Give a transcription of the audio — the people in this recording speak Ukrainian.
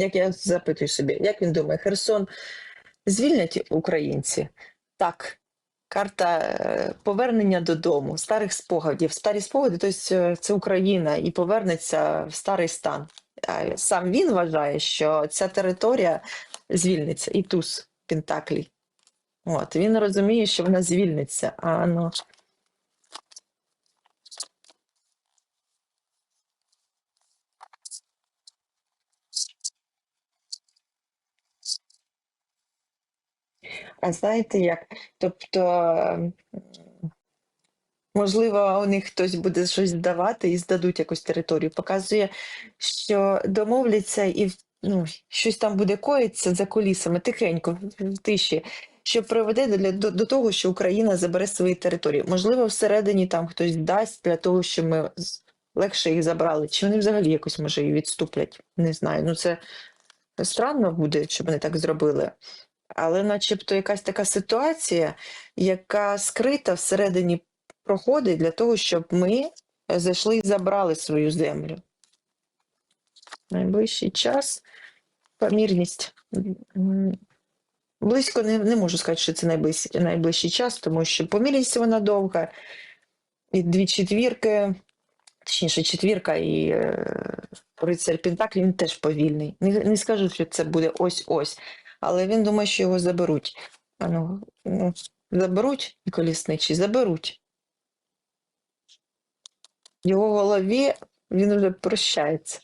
Як я запитую собі, як він думає, Херсон звільнять українці? Так. Карта е, повернення додому, старих спогадів. Старі спогади, тобто це Україна і повернеться в старий стан. Сам він вважає, що ця територія звільниться, і туз Пентаклій. От, він розуміє, що вона звільниться. А ну, А знаєте як? Тобто, можливо, у них хтось буде щось здавати і здадуть якусь територію. Показує, що домовляться і ну, щось там буде коїться за кулісами, тихенько, в тиші, що приведе до, до, до того, що Україна забере свої території. Можливо, всередині там хтось дасть для того, щоб ми легше їх забрали. Чи вони взагалі якось може і відступлять? Не знаю. Ну це странно буде, щоб вони так зробили. Але начебто якась така ситуація, яка скрита всередині проходить для того, щоб ми зайшли і забрали свою землю. Найближчий час помірність. Близько не, не можу сказати, що це найближчий, найближчий час, тому що помірність вона довга, і дві четвірки, точніше, четвірка і е, рицар Пентаклі, він теж повільний. Не, не скажу, що це буде ось-ось, але він думає, що його заберуть. Ану, ну, заберуть колісничі, заберуть. В його голові він вже прощається.